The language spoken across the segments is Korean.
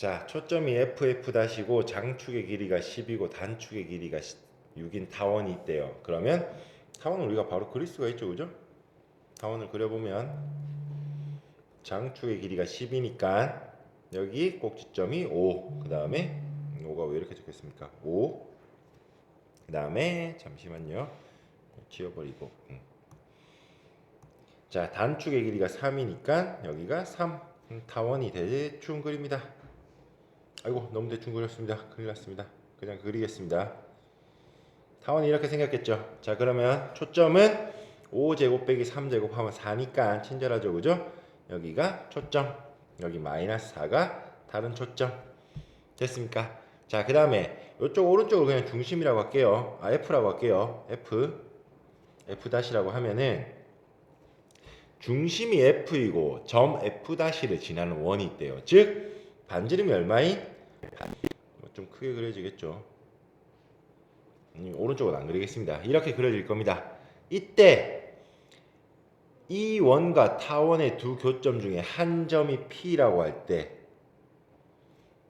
자, 초점이 FF-고 장축의 길이가 10이고 단축의 길이가 6인 타원이 있대요. 그러면 타원을 우리가 바로 그릴 수가 있죠, 그죠? 타원을 그려보면 장축의 길이가 10이니까 여기 꼭지점이 5. 그 다음에 5가 왜 이렇게 적혔습니까? 5. 그 다음에 잠시만요. 지워버리고. 음. 자, 단축의 길이가 3이니까 여기가 3. 음, 타원이 대충 그립니다. 아이고 너무 대충 그렸습니다. 큰일 났습니다. 그냥 그리겠습니다. 타원이 이렇게 생겼겠죠. 자 그러면 초점은 5제곱 빼기 3제곱 하면 4니까 친절하죠. 그죠? 여기가 초점. 여기 마이너스 4가 다른 초점. 됐습니까? 자 그 다음에 이쪽 오른쪽을 그냥 중심이라고 할게요. 아 F라고 할게요. F. F-라고 하면은 중심이 F이고 점 F-를 지나는 원이 있대요. 즉 반지름이 얼마인? 뭐좀 크게 그려지겠죠. 음, 오른쪽은 안 그리겠습니다. 이렇게 그려질 겁니다. 이때 이 원과 타원의 두 교점 중에 한 점이 P라고 할 때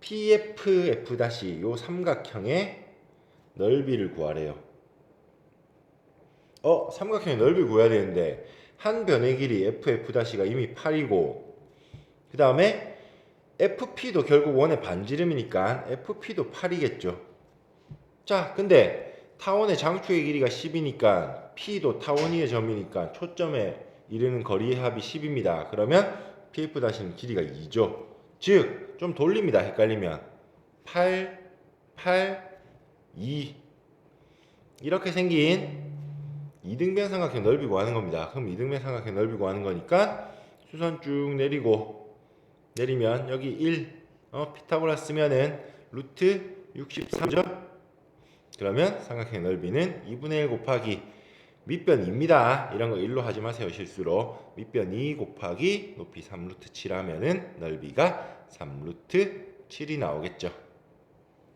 PF, F- 요 삼각형의 넓이를 구하래요. 어, 삼각형의 넓이 구해야 되는데 한 변의 길이 FF-가 이미 8이고 그 다음에 FP도 결국 원의 반지름이니까 FP도 8이겠죠. 자, 근데 타원의 장축의 길이가 10이니까 P도 타원 위의 점이니까 초점에 이르는 거리의 합이 10입니다. 그러면 PF-는 길이가 2죠. 즉, 좀 돌립니다. 헷갈리면 8, 8, 2 이렇게 생긴 이등변 삼각형 넓이 구하는 겁니다. 그럼 이등변 삼각형 넓이 구하는 거니까 수선 쭉 내리고 내리면 여기 1 어, 피타고라 쓰면은 루트 63죠. 그러면 삼각형 넓이는 2분의 1 곱하기 밑변 2입니다. 이런 거 1로 하지 마세요. 실수로. 밑변 2 곱하기 높이 3루트 7 하면은 넓이가 3루트 7이 나오겠죠.